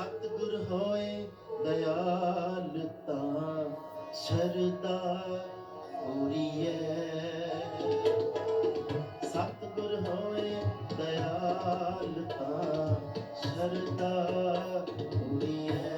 ਸਤਿਗੁਰ ਹੋਏ ਦਇਆਲਤਾ ਸਰਦਾ ਪੂਰੀਏ ਸਤਿਗੁਰ ਹੋਏ ਦਇਆਲਤਾ ਸਰਦਾ ਪੂਰੀਏ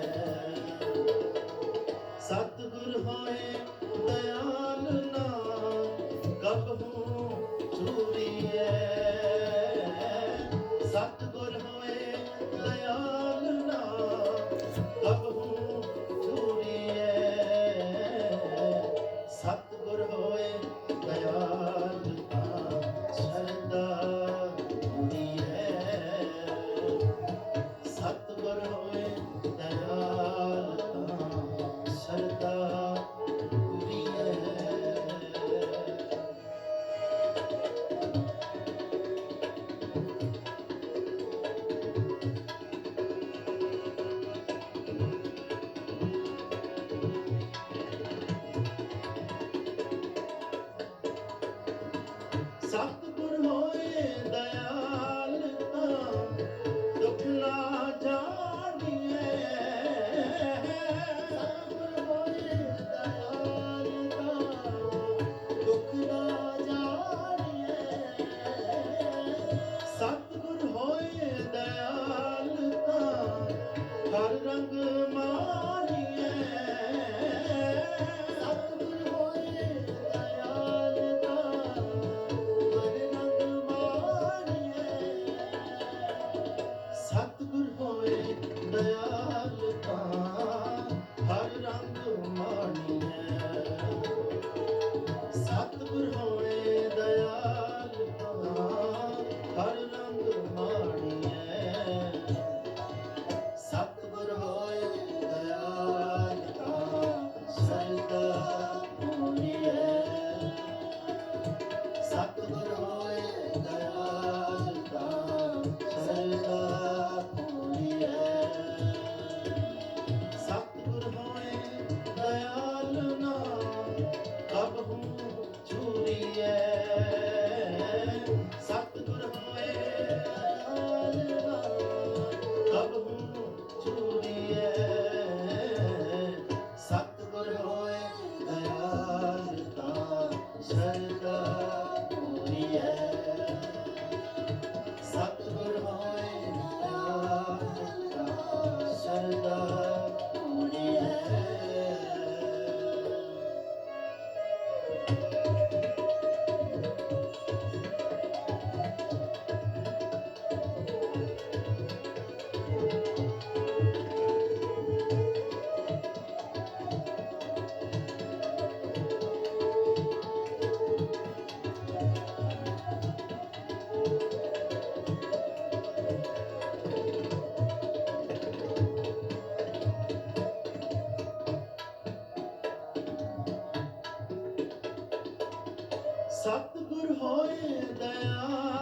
só? love. দূর হয়ে দয়া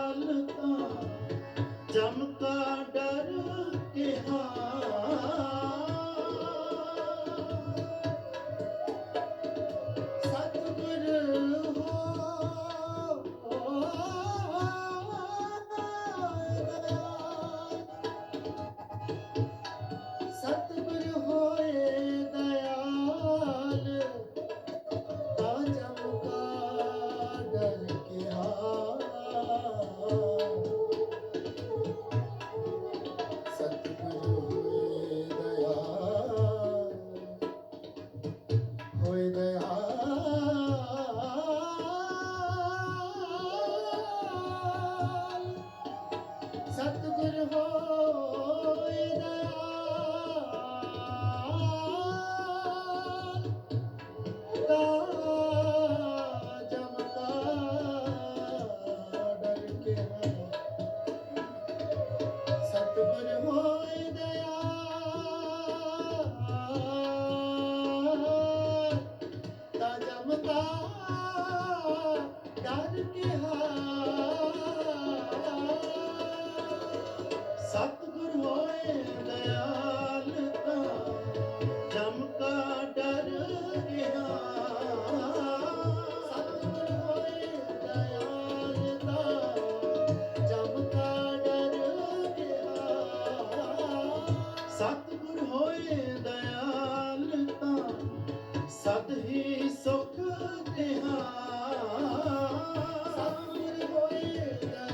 হইবে আর ਸਤਿਗੁਰ ਹੋਏ ਦਇਆਲ ਤਾਂ ਸਤ ਹੀ ਸੁਖ ਨਿਹਾਲ ਸਤਿਗੁਰ ਹੋਏ ਦਇਆਲ